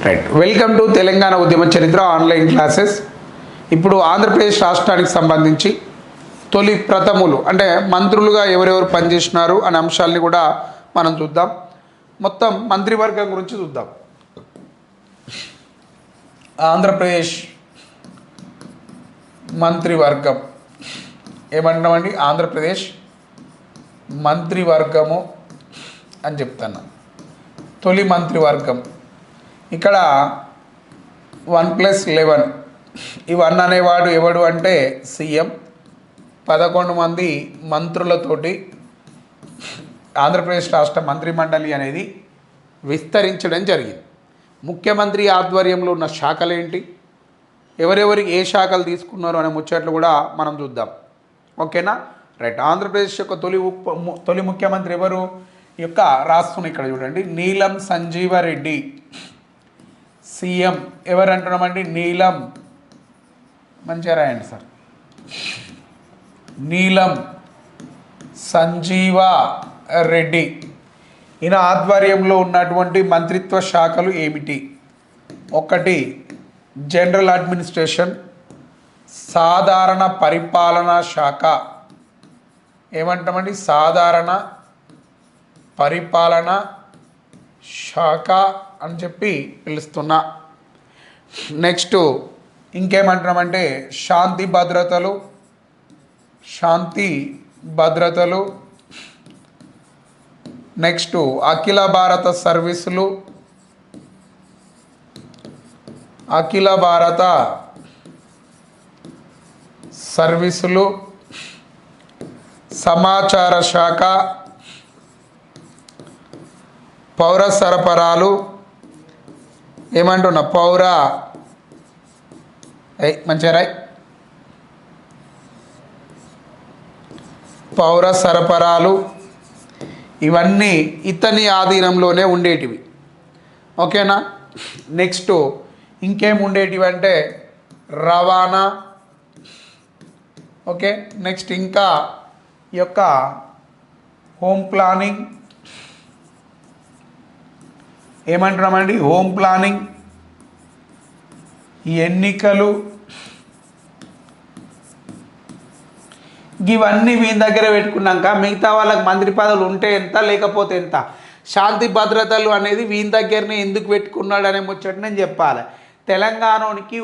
Right welcome to Telangana ఉద్యమ చరిత్ర online classes ఇప్పుడు ఆంధ్రప్రదేశ్ రాష్ట్రానికి సంబంధించి తొలి ప్రథములు అంటే మంత్రులుగా ఎవరెవరు పనిచేసినారు అనే అంశాలని కూడా మనం చూద్దాం మొత్తం మంత్రివర్గం గురించి చూద్దాం ఆంధ్రప్రదేశ్ మంత్రివర్గం ఏమంటున్నామండి ఆంధ్రప్రదేశ్ మంత్రివర్గము అని చెప్తాను తొలి మంత్రివర్గం ఇక్కడ వన్ ప్లస్ లెవెన్. ఈ వన్ అనేవాడు ఎవడు అంటే సీఎం. పదకొండు మంది మంత్రులతోటి ఆంధ్రప్రదేశ్ రాష్ట్ర మంత్రిమండలి అనేది విస్తరించడం జరిగింది. ముఖ్యమంత్రి ఆధ్వర్యంలో ఉన్న శాఖలు ఏంటి ఎవరెవరికి ఏ శాఖలు తీసుకున్నారు అనే ముచ్చట్లు కూడా మనం చూద్దాం. ఓకేనా? రైట్. ఆంధ్రప్రదేశ్ యొక్క తొలి ఉప తొలి ముఖ్యమంత్రి ఎవరు? యొక్క రాష్ట్రం ఇక్కడ చూడండి. నీలం సంజీవరెడ్డి. సీఎం ఎవరు అంటున్నామండి నీలం. మంచిగా రాయండి సార్. నీలం. సంజీవ రెడ్డి. ఈయన ఆధ్వర్యంలో ఉన్నటువంటి మంత్రిత్వ శాఖలు ఏమిటి? ఒకటి జనరల్ అడ్మినిస్ట్రేషన్. సాధారణ పరిపాలనా శాఖ. ఏమంటామండి? సాధారణ పరిపాలన శాఖ. అని చెప్పి పిలుస్తున్నా. నెక్స్ట్ ఇంకేమంటున్నామంటే శాంతి భద్రతలు శాంతి భద్రతలు. నెక్స్ట్ అఖిల భారత సర్వీసులు. అఖిల భారత సర్వీసులు. సమాచార శాఖ. పౌర సరఫరాలు. ఏమంటున్నా? పౌర. ఏ మంచిగా రాయ్. పౌర సరఫరాలు ఇవన్నీ ఇతని ఆధీనంలోనే ఉండేటివి. ఓకేనా? నెక్స్ట్ ఇంకేం ఉండేటివి అంటే రవాణా. ఓకే? నెక్స్ట్ ఇంకా ఈ యొక్క హోమ్ ప్లానింగ్. ఏమంటున్నామండి? హోమ్ ప్లానింగ్ ఎన్నికలు ఇవన్నీ మీ దగ్గర పెట్టుకున్నాక మిగతా వాళ్ళకి మంత్రి పదవులు ఉంటే ఎంత లేకపోతే ఎంత? శాంతి భద్రతలు అనేది వీని దగ్గరనే ఎందుకు పెట్టుకున్నాడు అనే ముచ్చట నేను చెప్పాలి. తెలంగాణకి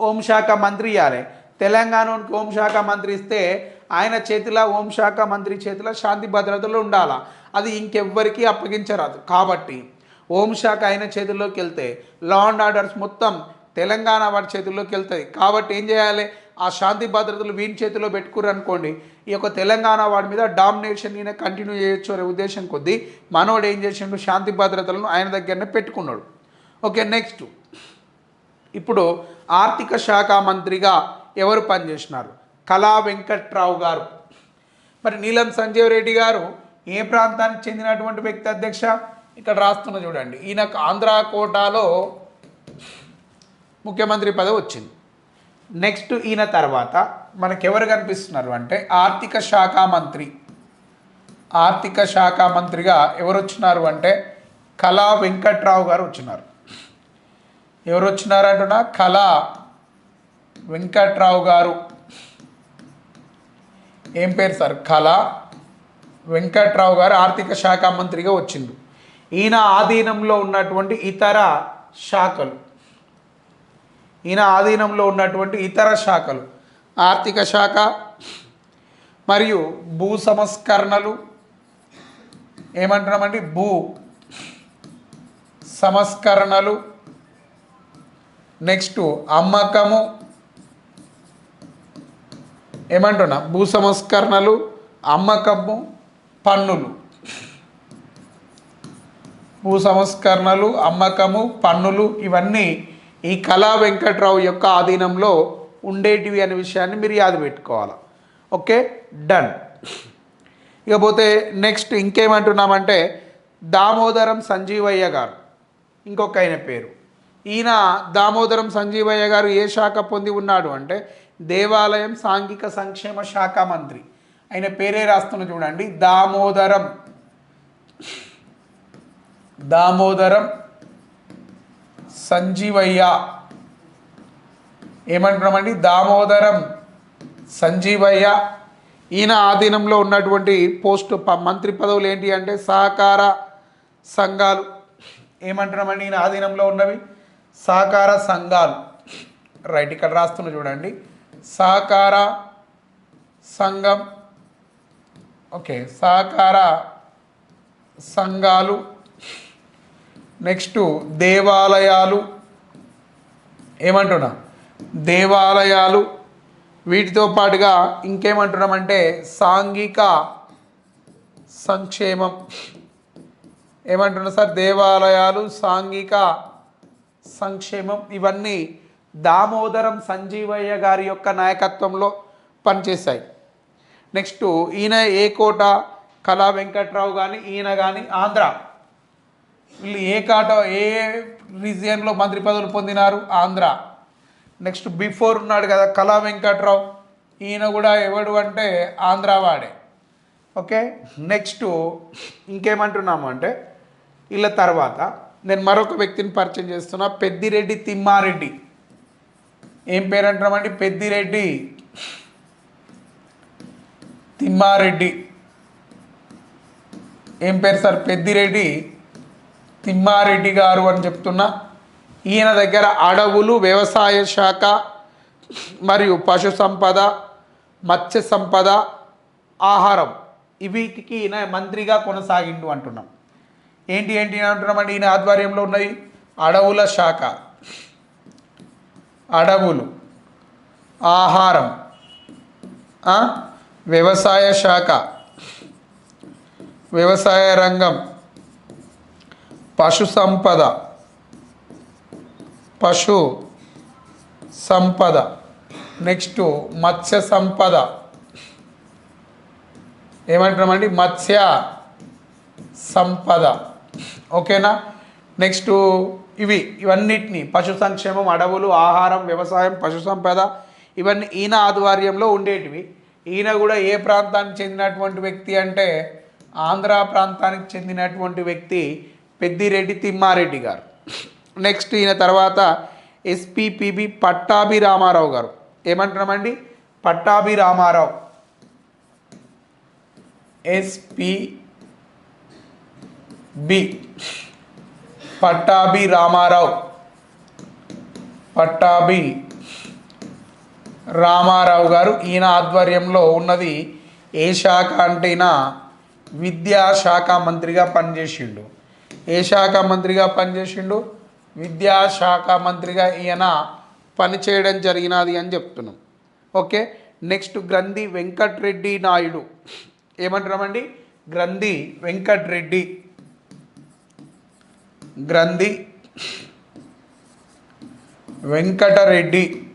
హోంశాఖ మంత్రి ఇవ్వాలి తెలంగాణకి హోంశాఖ మంత్రి ఇస్తే ఆయన చేతిలో హోంశాఖ మంత్రి చేతిలో శాంతి భద్రతలు ఉండాలా? అది ఇంకెవ్వరికీ అప్పగించరాదు. కాబట్టి హోంశాఖ ఆయన చేతుల్లోకి వెళ్తే లా అండ్ ఆర్డర్స్ మొత్తం తెలంగాణ వాడి చేతుల్లోకి వెళ్తుంది కాబట్టి ఏం చేయాలి? ఆ శాంతి భద్రతలు వీని చేతిలో పెట్టుకురు అనుకోండి. ఈ యొక్క తెలంగాణ వాడి మీద డామినేషన్ ఈయన కంటిన్యూ చేయొచ్చు అనే ఉద్దేశం కొద్దీ మనోడు ఏం చేసిండు? శాంతి భద్రతలను ఆయన దగ్గరనే పెట్టుకున్నాడు. Okay next. ఇప్పుడు ఆర్థిక శాఖ మంత్రిగా ఎవరు పనిచేసినారు? కళా వెంకట్రావు గారు. మరి నీలం సంజీవ్ రెడ్డి గారు ఏ ప్రాంతానికి చెందినటువంటి వ్యక్తి అధ్యక్ష? ఇక్కడ రాస్తున్న చూడండి. ఈయనకు ఆంధ్ర కోటాలో ముఖ్యమంత్రి పదవి వచ్చింది. నెక్స్ట్ ఈయన తర్వాత మనకెవరు ఎవరు కనిపిస్తున్నారు అంటే ఆర్థిక శాఖ మంత్రి. ఆర్థిక శాఖ మంత్రిగా ఎవరు వచ్చినారు అంటే కళా వెంకట్రావు గారు వచ్చినారు. ఎవరు వచ్చినారు అంటున్నా? కళా వెంకట్రావు గారు. ఏం పేరు సార్? కళా వెంకట్రావు గారు ఆర్థిక శాఖ మంత్రిగా వచ్చిండు. ఈయన ఆధీనంలో ఉన్నటువంటి ఇతర శాఖలు. ఈయన ఆధీనంలో ఉన్నటువంటి ఇతర శాఖలు. ఆర్థిక శాఖ మరియు భూ సంస్కరణలు. ఏమంటున్నామండి? భూ సంస్కరణలు. నెక్స్ట్ అమ్మకము. ఏమంటున్నా? భూ సంస్కరణలు అమ్మకము పన్నులు. భూ సంస్కరణలు అమ్మకము పన్నులు ఇవన్నీ ఈ కళా వెంకట్రావు యొక్క ఆధీనంలో ఉండేటివి అనే విషయాన్ని మీరు యాద పెట్టుకోవాలి? Okay done. ఇకపోతే నెక్స్ట్ ఇంకేమంటున్నామంటే దామోదరం సంజీవయ్య గారు ఇంకొక ఆయన పేరు. ఈయన దామోదరం సంజీవయ్య గారు ఏ శాఖ పొంది ఉన్నాడు అంటే దేవాలయం సాంఘిక సంక్షేమ శాఖ మంత్రి. ఆయన పేరే రాస్తున్న చూడండి దామోదరం. దామోదరం సంజీవయ్య. ఏమంటున్నామండి? దామోదరం సంజీవయ్య. ఈయన ఆధీనంలో ఉన్నటువంటి పోస్టు ప- మంత్రి పదవులు ఏంటి అంటే సహకార సంఘాలు. ఏమంటున్నామండి? ఈయన ఆధీనంలో ఉన్నవి సహకార సంఘాలు. రైట్ ఇక్కడ రాస్తున్న చూడండి. సహకార సంఘం. ఓకే సహకార సంఘాలు. నెక్స్ట్ దేవాలయాలు ఏమంటున్నా? దేవాలయాలు వీటితో పాటుగా ఇంకేమంటున్నామంటే సాంఘిక సంక్షేమం. ఏమంటున్నా సార్? దేవాలయాలు సాంఘిక సంక్షేమం ఇవన్నీ దామోదరం సంజీవయ్య గారి యొక్క నాయకత్వంలో పనిచేశాయి. నెక్స్ట్ ఈయన ఏ కోట? కళా వెంకట్రావు కానీ ఈయన కానీ ఆంధ్ర. వీళ్ళు ఏ కాట ఏ రీజియన్లో మంత్రి పదవులు పొందినారు? ఆంధ్ర. నెక్స్ట్ బిఫోర్ ఉన్నాడు కదా కళా వెంకట్రావు. ఈయన కూడా ఎవడు అంటే ఆంధ్రవాడే. ఓకే? నెక్స్ట్ ఇంకేమంటున్నాము అంటే వీళ్ళ తర్వాత నేను మరొక వ్యక్తిని పరిచయం చేస్తున్నా పెద్దిరెడ్డి తిమ్మారెడ్డి. ఏం పేరు అంటున్నామండి పెద్దిరెడ్డి. తిమ్మారెడ్డి. ఏం పేరు సార్? పెద్దిరెడ్డి. తిమ్మారెడ్డి గారు అని చెప్తున్నా. ఈయన దగ్గర అడవులు వ్యవసాయ శాఖ మరియు పశు సంపద మత్స్య సంపద ఆహారం వీటికి ఈయన మంత్రిగా కొనసాగిండు అంటున్నాం. ఏంటి ఏంటి అని అంటున్నామండి ఈయన ఆధ్వర్యంలో ఉన్నది అడవుల శాఖ. అడవులు ఆహారం వ్యవసాయ శాఖ వ్యవసాయ రంగం పశు సంపద పశు సంపద. నెక్స్ట్ మత్స్య సంపద ఏమంటున్నామండి? మత్స్య సంపద ఓకేనా? నెక్స్ట్ ఇవి ఇవన్నిటిని పశు సంక్షేమం అడవులు ఆహారం వ్యవసాయం పశు సంపద ఇవన్నీ ఈయన ఆధ్వర్యంలో ఉండేటివి. ఈయన కూడా ఏ ప్రాంతానికి చెందినటువంటి వ్యక్తి అంటే ఆంధ్ర ప్రాంతానికి చెందినటువంటి వ్యక్తి పెద్దిరెడ్డి తిమ్మారెడ్డి గారు. నెక్స్ట్ ఈయన తర్వాత ఎస్పీపీబి పట్టాభి రామారావు గారు. ఏమంటున్నామండి? Pattabhi Ramarao. SP B Pattabhi Ramarao. Pattabhi Ramarao గారు ఈయన ఆధ్వర్యంలో ఉన్నది ఏ శాఖ అంటే విద్యాశాఖ మంత్రిగా పనిచేసిండు. ఏ శాఖ మంత్రిగా పనిచేసిండు? విద్యాశాఖ మంత్రిగా ఈయన పనిచేయడం జరిగినది అని చెప్తున్నాం. ఓకే? నెక్స్ట్ గ్రంథి వెంకట్రెడ్డి నాయుడు. ఏమంటున్నామండి గ్రంథి వెంకట్రెడ్డి. గ్రంథి వెంకటరెడ్డి.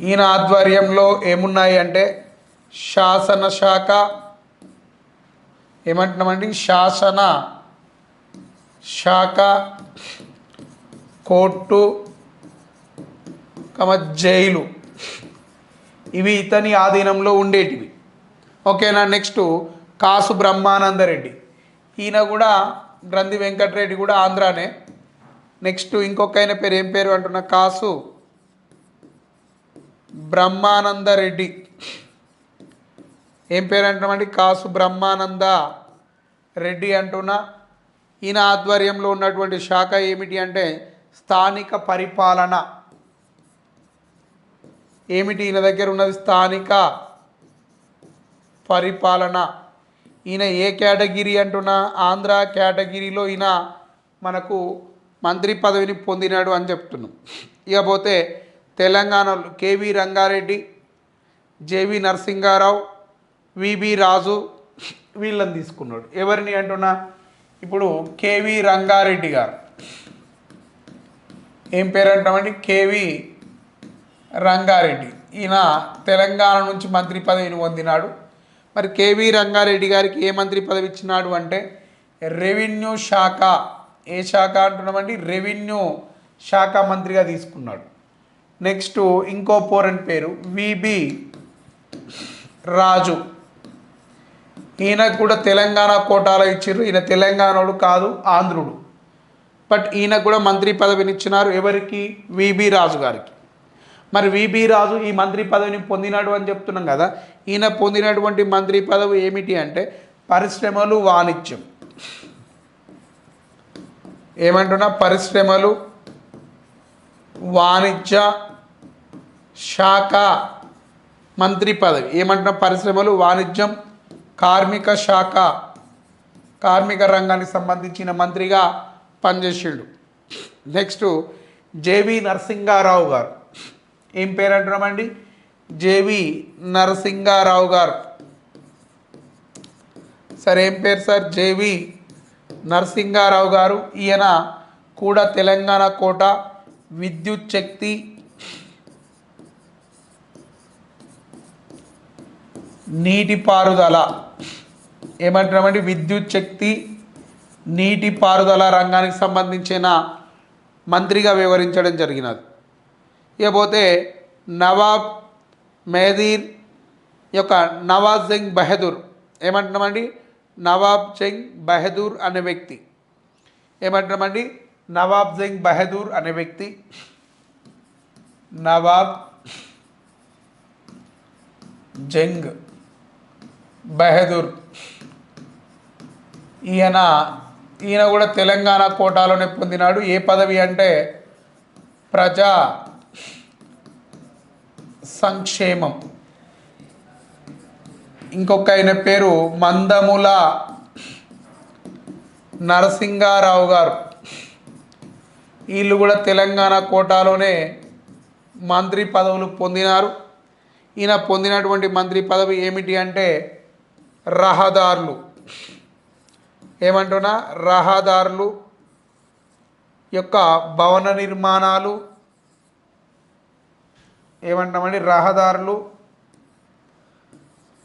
ఈయన ఆధ్వర్యంలో ఏమున్నాయి అంటే శాసన శాఖ ఏమంటున్నామండి? శాసన శాఖ కోర్టు కమ జైలు. ఇవి ఇతని ఆధీనంలో ఉండేటివి. ఓకేనా? నెక్స్ట్ కాసు బ్రహ్మానందరెడ్డి. ఈయన కూడా గ్రంథి వెంకటరెడ్డి కూడా ఆంధ్రానే. నెక్స్ట్ ఇంకొక ఆయన పేరు ఏం పేరు అంటున్నా? కాసు బ్రహ్మానందరెడ్డి. ఏం పేరు అంటున్నామండి? కాసు బ్రహ్మానంద. రెడ్డి అంటున్నా. ఈయన ఆధ్వర్యంలో ఉన్నటువంటి శాఖ ఏమిటి అంటే స్థానిక పరిపాలన. ఏమిటి ఈయన దగ్గర ఉన్నది? స్థానిక పరిపాలన. ఈయన ఏ కేటగిరీ అంటున్నా? ఆంధ్ర కేటగిరీలో ఈయన మనకు మంత్రి పదవిని పొందినాడు అని చెప్తున్నాం. ఇకపోతే తెలంగాణలో KV Rangareddy JV Narasingarao VB Raju వీళ్ళని తీసుకున్నాడు. ఎవరిని అంటున్నా? ఇప్పుడు కేవీ రంగారెడ్డి గారు. ఏం పేరు అంటామండి కేవీ రంగారెడ్డి. ఈయన తెలంగాణ నుంచి మంత్రి పదవిని పొందినాడు. మరి కేవీ రంగారెడ్డి గారికి ఏ మంత్రి పదవి ఇచ్చినాడు అంటే రెవెన్యూ శాఖ. ఏ శాఖ అంటున్నామండి? రెవెన్యూ శాఖ మంత్రిగా తీసుకున్నాడు. నెక్స్ట్ ఇంకో పోరన్ పేరు విబి రాజు. ఈయనకు కూడా తెలంగాణ కోటాలో ఇచ్చిర్రు. ఈయన తెలంగాణడు కాదు ఆంధ్రుడు. బట్ ఈయన కూడా మంత్రి పదవిని ఇచ్చినారు ఎవరికి? విబి రాజు గారికి. మరి విబి రాజు ఈ మంత్రి పదవిని పొందినాడు అని చెప్తున్నాం కదా. ఈయన పొందినటువంటి మంత్రి పదవి ఏమిటి అంటే పరిశ్రమలు వాణిజ్యం. ఏమంటున్నా? పరిశ్రమలు వాణిజ్య శాఖ మంత్రి పదవి. ఏమంటున్నా? పరిశ్రమలు వాణిజ్యం కార్మిక శాఖ కార్మిక రంగానికి సంబంధించిన మంత్రిగా పనిచేసిండు. నెక్స్ట్ జేవి నరసింగారావు గారు. ఏం పేరు అంటున్నామండి జేవి నరసింగారావు గారు. సార్ ఏం పేరు సార్? జేవి నరసింగారావు గారు. ఈయన కూడా తెలంగాణ కోట విద్యుత్ శక్తి నీటిపారుదల. ఏమంటున్నామంటే విద్యుత్ శక్తి నీటిపారుదల రంగానికి సంబంధించిన మంత్రిగా వివరించడం జరిగినది. ఇకపోతే నవాబ్ మెహదీర్ యొక్క నవాజ్ జంగ్ బహదూర్. ఏమంటున్నామండి? నవాబ్ జంగ్ బహదూర్ అనే వ్యక్తి. ఏమంటున్నామండి? నవాబ్ జంగ్ బహదూర్ అనే వ్యక్తి. నవాబ్ జంగ్ బహదూర్. ఈయన ఈయన కూడా తెలంగాణ కోటాలోనే పొందినాడు. ఏ పదవి అంటే ప్రజా సంక్షేమం. ఇంకొక ఆయన పేరు మందముల నరసింగారావు గారు. వీళ్ళు కూడా తెలంగాణ కోటాలోనే మంత్రి పదవులు పొందినారు. ఈయన పొందినటువంటి మంత్రి పదవి ఏమిటి అంటే రహదారులు. ఏమంటున్నా? రహదారులు యొక్క భవన నిర్మాణాలు. ఏమంటామండి? రహదారులు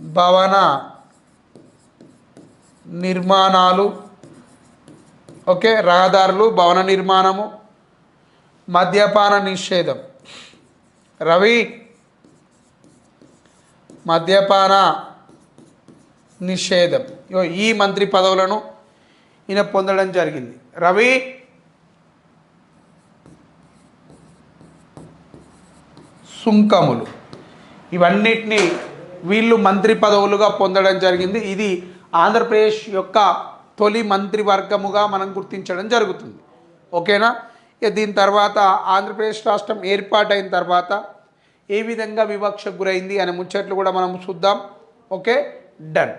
భవన నిర్మాణాలు. ఓకే? రహదారులు భవన నిర్మాణము మద్యపాన నిషేధం. రవి మద్యపాన నిషేధం. ఈ మంత్రి పదవులను ఈయన పొందడం జరిగింది. రవి! సుంకములు. ఇవన్నిటినీ వీళ్ళు మంత్రి పదవులుగా పొందడం జరిగింది. ఇది ఆంధ్రప్రదేశ్ యొక్క తొలి మంత్రివర్గముగా మనం గుర్తించడం జరుగుతుంది. ఓకేనా? ఇక దీని తర్వాత ఆంధ్రప్రదేశ్ రాష్ట్రం ఏర్పాటైన తర్వాత ఏ విధంగా వివక్షకు గురైంది అనే ముచ్చట్లు కూడా మనం చూద్దాం. ఓకే? డన్.